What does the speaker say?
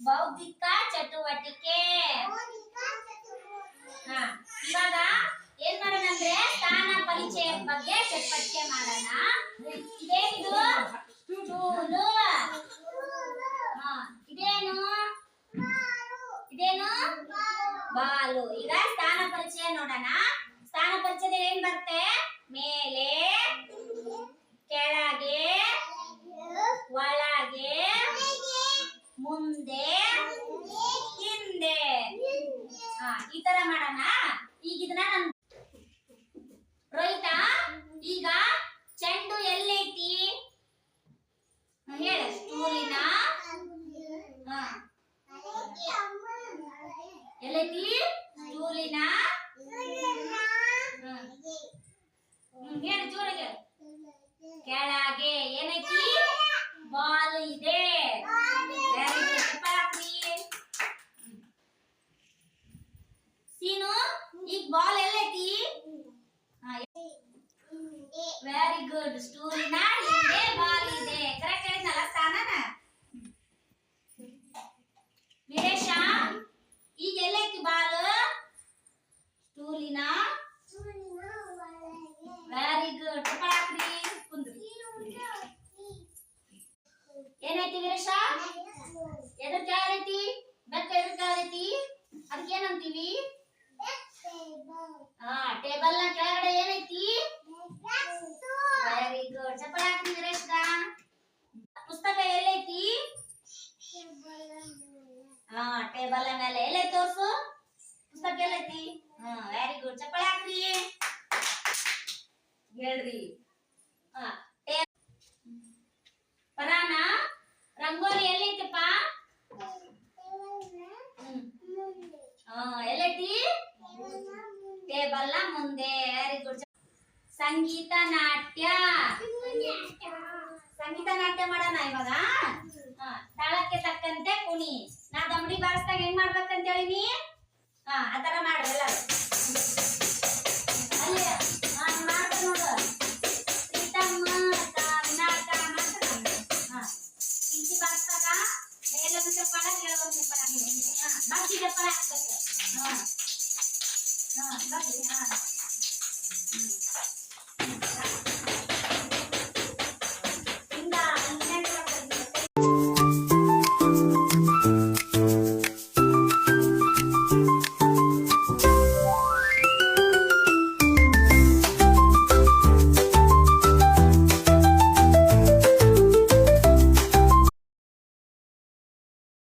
ಬೌದ್ಧಿಕ ಚಟುವಟಿಕೆ. ಹಾ ಇವಾಗ ಏನ್ ಮಾಡೋಣ ಅಂದ್ರೆ ಸ್ಥಾನ ಪರಿಚಯ ಬಗ್ಗೆ ಚಟುವಟಿಕೆ ಮಾಡೋಣ. ಇದೇನಿದು? ಇದೇನು? ಇದೇನು? ಬಾಲು. ಈಗ ಸ್ಥಾನ ಪರಿಚಯ ನೋಡೋಣ. ಸ್ಥಾನ ಪರಿಚಯದ ಏನ್ ಬರುತ್ತೆ ಮೇಲೆ ಕೆಳಗೆ ಒಳಗೆ ಮುಂದೆ ಹಿಂದೆ ಹಾ ಈ ತರ ಮಾಡೋಣ? ಈಗ ಇದನ್ನ ನನ್ ರೋಹಿತ ಈಗ ಚೆಂಡು ಎಲ್ಲೈತಿ ಹೇಳ ಸ್ಟೂಲಿನ ಎಲ್ಲೈತಿ ಸ್ಟೂಲಿನ ಹೇಳು, ಜೋರಾಗಿ ಹೇಳು. ಕೆಳಗೆ ಏನೈತಿ ಬಾಲ್ ಇದೆ Very good. ಚಪ್ಪಾಳೆ ಹಾಕ್ರಿ. ಹ್ಮ್. ಸೀನು ಈಗ ಬಾಲ್ ಎಲ್ಲೈತಿ ಗುಡ್ ಸ್ಟೂಲಿನ ಹಿಂದೆ ಬಾಲ್ ಇದೆ. ಕರೆಕ್ಟ್ ಹೇಳಿದ್ನಲ್ಲ ಸ್ಥಾನನ? ವೀರೇಶ, ಈಗ ಎಲ್ಲೈತಿ ಬಾಲ್? ಸ್ಟೂಲಿನ? ವೆರಿ ಗುಡ್ ಚಪ್ಪಾಕ್ರಿ ಏನೈತಿ ವೀರೇಶ? ಎದ್ರ ಕೆಳಗೈತಿ ಬೆಕ್ಕ ಎದ್ರ ಕೆಳಗೈತಿ ಅದಕ್ಕೆ ಏನಂತೀವಿ? ಹಾ ಟೇಬಲ್ನ ಕೆಳಗಡೆ ಏನೈತಿ ವೆರಿ ಗುಡ್ ಚಪ್ಪಾಳೆ ಹಾಕ್ರಿ ವೀರೇಶ ಪುಸ್ತಕ ಎಲ್ಲೈತಿ ಹಾ ಟೇಬಲ್ ಮೇಲೆ ಎಲ್ಲ ತೋರ್ಸು. ಪುಸ್ತಕ ಎಲ್ಲೈತಿ ಹ್ಮ್ ವೆರಿ ಗುಡ್ ಚಪ್ಪಾಳೆ ಹಾಕ್ರಿ. ಹೇಳ್ರಿ. ಪರಾನ, ರಂಗೋಲಿ ಎಲ್ಲೈತಪ್ಪ ಎಲ್ಲೈತಿ ಟೇಬಲ್ ಮುಂದೆ. ವೆರಿ ಗುಡ್ ಸಂಗೀತ ನಾಟ್ಯ. ಸಂಗೀತ ನಾಟ್ಯ ಮಾಡೋಣ ಇವಾಗ. ತಾಳಕ್ಕೆ ತಕ್ಕಂತೆ ಕುಣಿ. ನಾ ದಮಡಿ ಬಾರಿಸ್ದಾಗ ಹೇಳಿನಿ ಹಾ ಆತರ ಮಾಡ್ರಿ ಎಲ್ಲ ಅಲ್ಲಿ ನೋಡು. ಪ್ರೀತಮ್ಮ, ಕರ್ನಾಟಕ ಮಾಡ್ತಾರೆ ಹಾ. ಇಂಚಿ ಬಾರಿಸ್ದಾಗ ಮೇಲೊಂದು ಚಪ್ಪಾಳ ಹಾ ಬಾಕಿ ಚಪ್ಪಾಳ ಹಾಕ್ಬೇಕು ಹಾ. ಹಾ ಬಾಕಿ ಹಾ.